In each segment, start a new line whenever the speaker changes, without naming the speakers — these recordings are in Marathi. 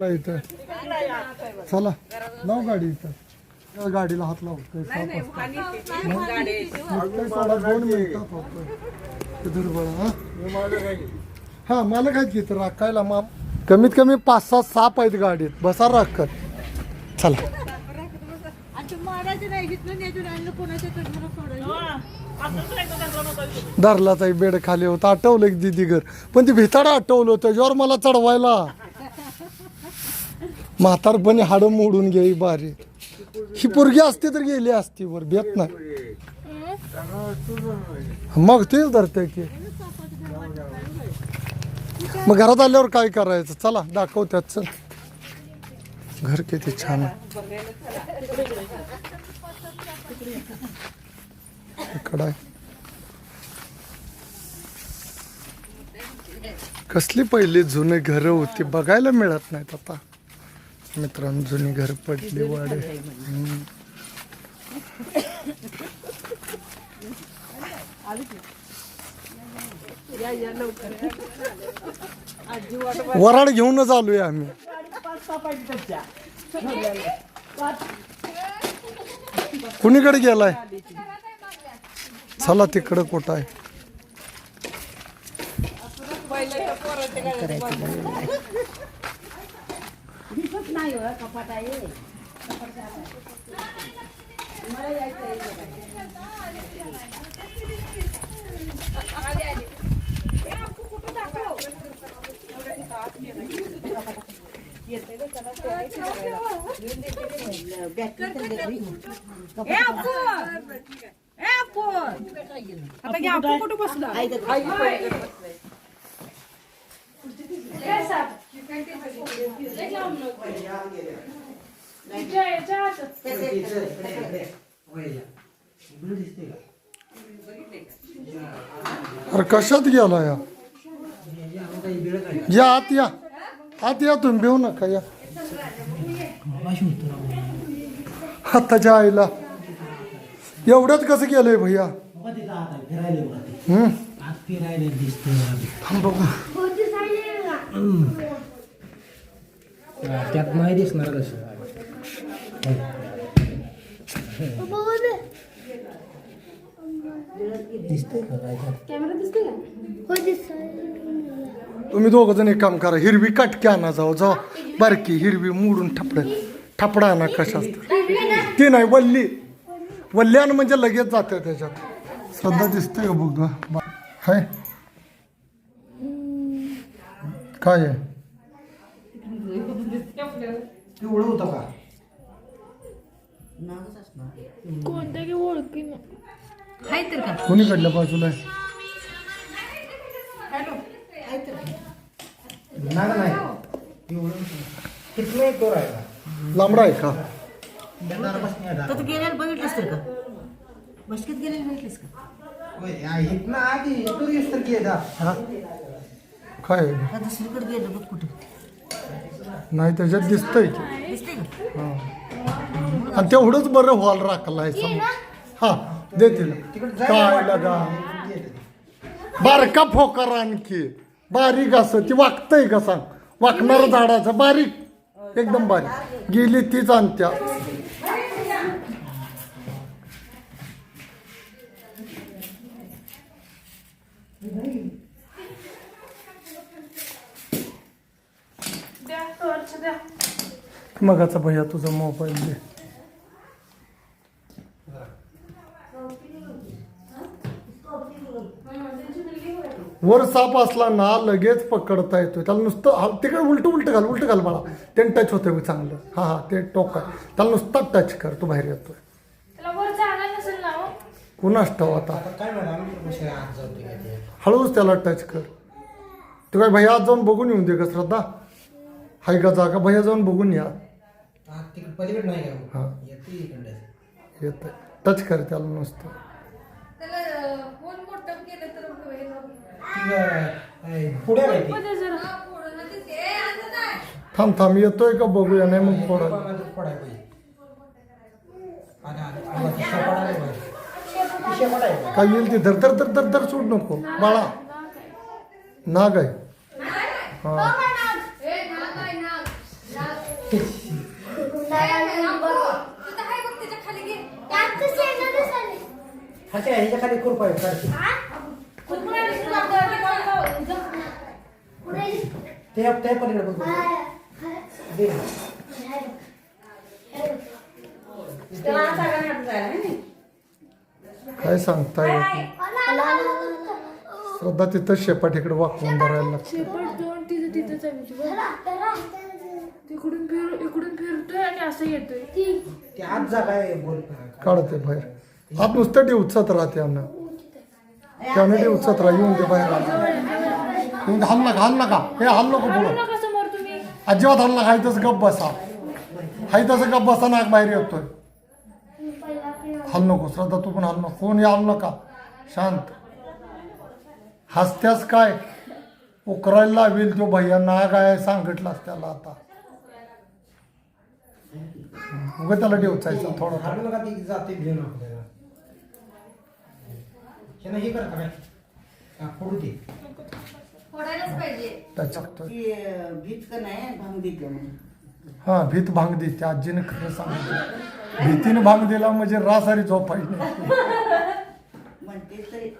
चला इथं? चला लाव गाडी इथं. गाडीला हात लावतोय दोन मिनिटात होतोय हा? मला काय की तर राखायला? माम कमीत कमी पाच सात साप आहेत गाडीत. बसा राखत चला. धरला ताई बेड खाली होता. आठवलं एक दिदी घर पण ती भिताडा आठवलं होतं. त्याच्यावर मला चढवायला. म्हातारपणी हाडं मोडून घ्याई बारी ही पोरगी असती तर गेली असती वर भेट नाही. मग तेच धरते की. मग घरात आल्यावर काय करायचं? चला दाखव चल. घर किती छान आहे. कसली पहिली जुने घर होती बघायला मिळत नाहीत आता. मित्रांनो जुनी घर पडली वाडे. वराड घेऊनच आलोय आम्ही. कुणीकडे गेलाय? चला तिकडं कुठं आहे?
आता घ्या आपण कुठं बसला
अरे कशात गेला या? या आत या. आत या तुम्ही भेऊ नका या. आताच्या आईला. एवढ्यात कसं गेलंय भैया? हम्म. थांब बघू.
त्यात नाही दिसणार कसं दिसतंय का काय
तुम्ही दोघ जण एक काम करा हिरवी काटकी आणा जाऊ जाऊ. बारकी हिरवी मोडून ठपड ठपडा आणा कशाच तर ती नाही वल्ली. वल्ली आण म्हणजे लगेच जाते त्याच्यात. श्रद्धा दिसते का बघ बा- हाय. काय आहे?
पिवळं होतं का?
कोणत्या की ओळखी नाही
हाय तर का?
कोणीकडल्या बाजूला? आहे.
नाही नाही एक तो राहिला
लांबडा आहे का?
तर तू बघितलंस तर का? बसकीत गेलेलं बघितलंस का?
इथनं आधी
काय आहे?
का दुसरीकडे गेलं बघ कुठं.
नाही त्याच्यात दिसतंय. की
दिसते का
आणि तेवढंच बरं हॉल राखलाय समोर. हा देतील काय लगा. बारका फोकार आणखी बारीक असं ती वागतंय का सांग? वाकणार झाडाचं बारीक. एकदम बारीक. गेली तीच आणत्या मगाचा भैया तुझा मोबाईल दे. वर साप असला ना लगेच पकडता येतोय. त्याला नुसतं हा, तिकडे उलट उलट घाल उलट घाल बाळा. ते टच होतंय बघ चांगलं. हा हा ते टोक आहे. त्याला नुसता टच कर तो बाहेर येतोय.
त्याला वर जागा नसेल ना हो.
कुणास ठाव आता? हळूच त्याला टच कर. तू काय भैया आज जाऊन बघून येऊन दे का श्रद्धा. हाय का जागा? भैया जाऊन बघून या.
तिकडे पलीकडे नाही
हा.
का येते इकडे.
येत टच कर त्याला नुसतं.
पुढे राहते
मध्ये जरा.
थांब थांब. येतोय का बघूया नाही मग फोडा
पडाय पाहिजे पाहिजे.
काय येईल ती? धर धर धर धर धर सोड नको. बाळा. नाग आहे. हा.
खाच्या ह्याच्या खाली खुरपा आहे ते ते पलीकडे बघ. दे.
काय सांगता येत श्रद्धा तिथं शेपाट इकडे वाकवून धरायला लागतं.
शेपट दोन तिथं तिथंच आहे म्हणजे. तिकडून फिर इकडून फिरतोय आणि असं येतोय.
ते आज जा काय बोल.
काढते बाहेर. हात नुसतं डिवचत राहते त्यानं त्यानं डिवचत राहा येऊन दे बाहेर दे, हाल नका हाल नका हे हाल नको बोलू
नका समोर तुम्ही?
अजिबात हाल नका हायतच गप बसा. हायतच गप बसा नाक बाहेर येतोय. हाल नको श्रद्धा तू पण हाल नको कोण हाल नका शांत. हसत्यास काय? उकरायला लावेल तो भैया नाग आहे सांगितलास त्याला आता. उगा त्याला डिवचायचा थोडा
ती जाते ह्यानं हे करता काय हा, फोडू दे.
त्याच्यात
ती अं, भीत का नाही भांग देते म्हणून
हा भीत भांग दे त्या आजीने खरं सांगितलं. भीतीने भांग दिला म्हणजे रासारी
म्हणते तरी.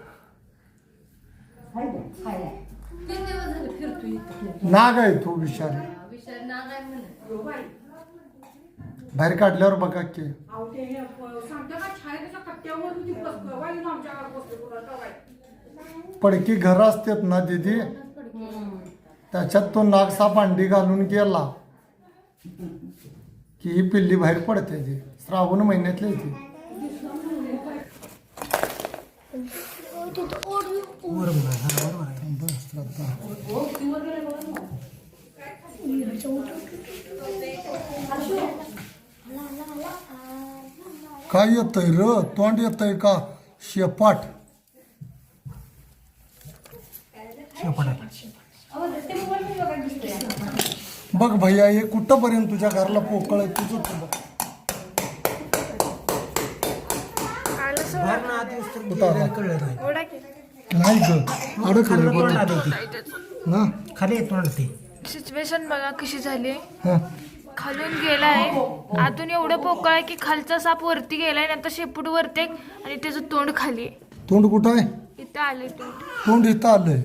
नाग आहे तो विषारी बाहेर काढल्यावर बघा की. पडकी घर असतात ना दिदी? त्याच्यात तो नाग साप अंडी घालून गेला. की ही पिल्ली बाहेर पडते ती. श्रावण महिन्यातली ती. श्रद्धा. काय येतंय र? तोंड येतंय का? शेपाट. बघ भैया हे कुठंपर्यंत तुझ्या घराला पोकळ आहे? तुझं तू बघ.
नाही
ग. ना
खाली तोंड ते
सिच्युएशन बघा कशी झाली.
हा?
खालून गेलाय. आतून एवढं पोकळ आहे की खालचा साप वरती गेलाय नंतर शेपूट वरती आणि त्याचं तोंड खाली आहे.
तोंड कुठं आहे?
इथं आले तोंड.
तोंड इथं आलंय.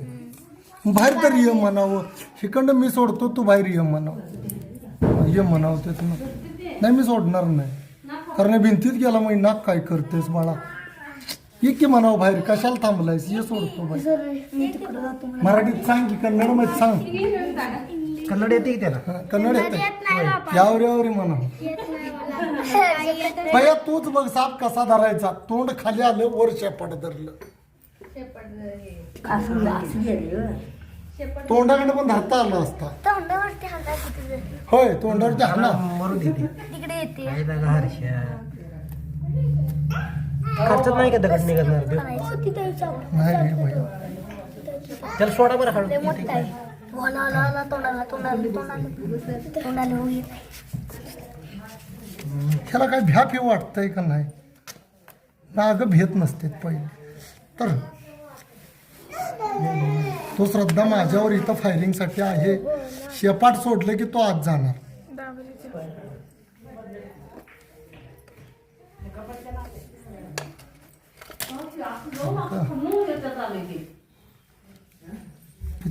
बाहेर तर ये म्हणावं. शिकंड मी सोडतो तू बाहेर ये म्हणावं. ये म्हणावं ते तुला नाही मी सोडणार नाही. कारण भिंतीत गेला मग नाक काय करतेस बाळा? ये की म्हणावं बाहेर. कशाला थांबलायस? ये सोडतो बाहेर. मराठीत सांग की कन्नडमध्ये सांग.
कन्नड येते की त्याला?
हा, कन्नड येते. यावर यावर म्हणावं पया तूच बघ साप कसा धरायचा. तोंड खाली आलं वर शेपाट धरलं. तोंडाकडे पण धरता आलं असता.
तोंडावरती
होय तोंडावरती हाणा
मरू देते
तिकडे येते.
हर्षा? खर्चात नाही का दगड निघणार देव
तिथे जाऊ
नाही
त्याला सोडा बरं हळू
मोठा आहे. ओला ओला ओला तोंडाला तोंडाला तोंडाला तोंडाला होऊ येत नाही
ह्याला काय भ्या फी वाटतंय का नाही? ना अगं भेत नसते पहिले. तर तो श्रद्धा माझ्यावर इथं फायरिंगसाठी आहे. शेपाट सोडलं की तो आज जाणार.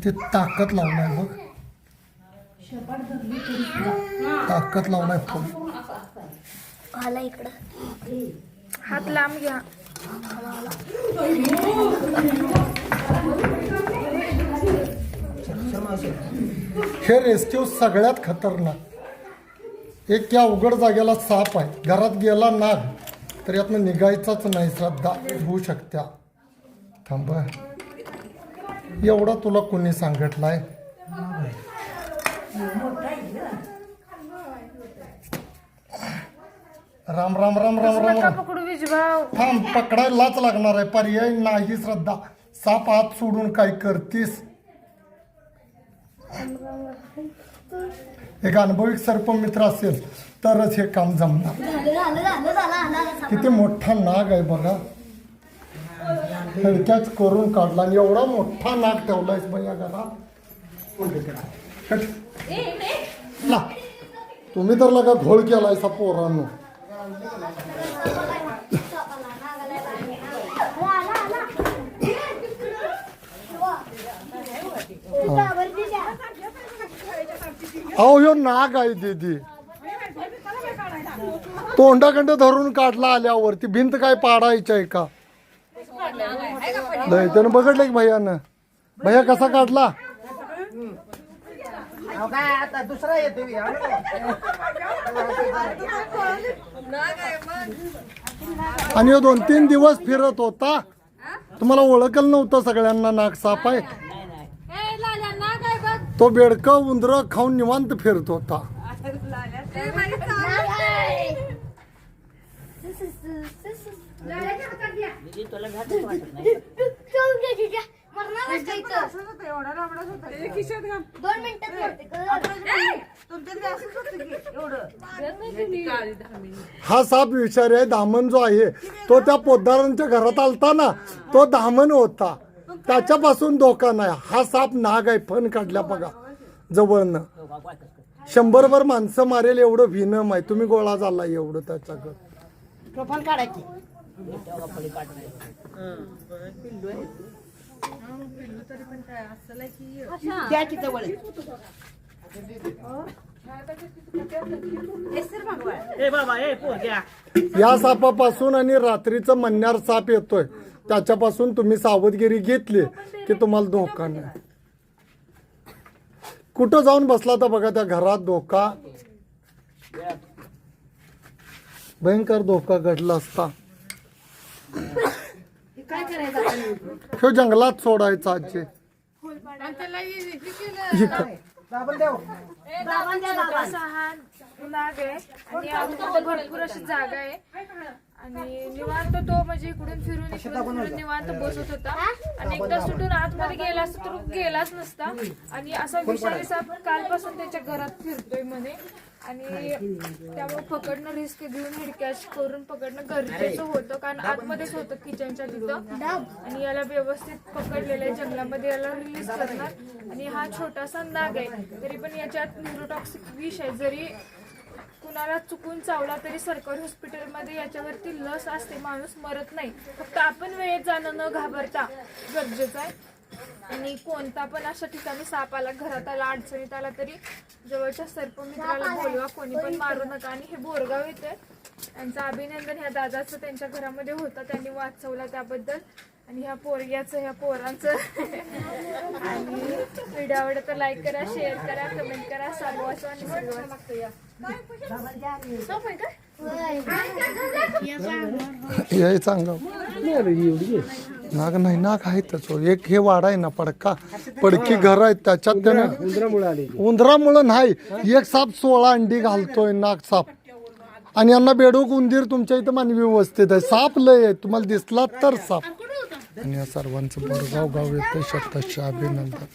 तिथे ताकद लावलाय बघ. ताकद लावलाय फुल.
आला इकडं.
हात लांब घ्या.
हे रेस्क्यू सगळ्यात खतरनाक. एक त्या उघड जागेला साप आहे. घरात गेला नाग तर यातनं निघायचाच नाही श्रद्धा. होऊ शकत्या. थांब. एवढा तुला कोणी सांगितलाय? राम राम राम राम राम राम.
पकडू विजभाव
थांब पकडायलाच लागणार आहे. पर्याय नाही श्रद्धा. साप हात सोडून काय करतीस? एक अनुभवी सर्पमित्र असेल तरच हे काम जमणार. किती मोठा नाग आहे बघा. खडक्याच करून काढला आणि एवढा मोठा नाग ठेवलायस बघ या घरात तुम्ही तर लगा घोळ केलाय सा पोरांनो अहो ह्यो नाग आहे दीदी. तोंडाकंड धरून काढला आल्यावरती. भिंत काय पाडायची आहे का? नाही त्यानं बघडलं की भैयानं भैया कसा काढला
अहो काय आता दुसरा येते बी, अहो.
आणि दोन तीन दिवस फिरत होता तुम्हाला ओळखलं नव्हतं सगळ्यांना नाग साप आहे तो बेडक उंदर खाऊन निवांत फिरत होता
तुला घातच वाटत नाही
दोन मिनिटात मरते कळलं?
हा! साप विषारी आहे दामन जो आहे तो त्या पोद्दारांच्या घरात आलता ना तो दामन होता. त्याच्यापासून धोका नाही. हा साप नाग आहे फण काढल्या बघा जवळनं. शंभर भर माणसं मारेल एवढं भीनम आहे. तुम्ही गोळा झाला एवढं त्याच्याकडं.
काढायची.
या सापापासून आणि रात्रीचं मन्यार साप येतोय. त्याच्यापासून तुम्ही सावधगिरी घेतली की तुम्हाला धोका नाही. कुठं जाऊन बसला तर बघा त्या घरात धोका. भयंकर धोका घडला असता. ह्यो जंगलात सोडायचा आजी. इथं.
दाबून देऊ
असा हा नाग आहे आणि आतमध्ये भरपूर अशी जागा आहे. आणि निवांत तो म्हणजे इकडून फिरून इकडून फिरून निवांत बसत होता. आणि एकदा सुटून आतमध्ये गेला असता तर गेलाच नसता. आणि असा विषारी साप कालपासून त्याच्या घरात फिरतोय म्हणे. आणि त्यामुळे पकडणं रिस्क घेऊन हिडकॅच करून पकडणं गरजेचं होतं. कारण आतमध्येच होतं किचनच्या तिथं. आणि याला व्यवस्थित पकडलेलं आहे जंगलामध्ये याला रिलीज करणार. आणि हा छोटासा नाग आहे. तरी पण याच्यात न्यूरोटॉक्सिक विष आहे. जरी कुणाला चुकून चावला तरी सरकारी हॉस्पिटलमध्ये याच्यावरती लस असते माणूस मरत नाही. फक्त आपण वेळेत जाणं न घाबरता गरजेचं आहे. आणि कोणता पण अशा ठिकाणी साप आला घरात आला अडचणीत आला तरी जवळच्या सर्पमित्राला बोलवा कोणी पण मारू नका. आणि हे बोरगाव येते त्यांचं अभिनंदन ह्या दादाचं त्यांच्या घरामध्ये होतं. त्यांनी वाचवला त्याबद्दल. आणि ह्या पोरग्याचं ह्या पोरांचं. आणि व्हिडिओ आवडला तर लाईक करा शेअर करा कमेंट करा. सांगू असं आणि सर्वांना लागतं या सोप आहे का
हे चांगलं. नाग नाही नाग आहे त्याचं. एक हे वाडा आहे ना पडका. पडकी घर आहेत त्याच्यात त्यानं उंदरामुळे नाही एक साप सोळा अंडी घालतोय नाग साप. आणि यांना बेडूक उंदीर तुमच्या इथं मानवी व्यवस्थित आहे. साप लय आहे तुम्हाला दिसला तर साप. आणि या सर्वांचं बरगाव गाव येतं शतशः अभिनंदन.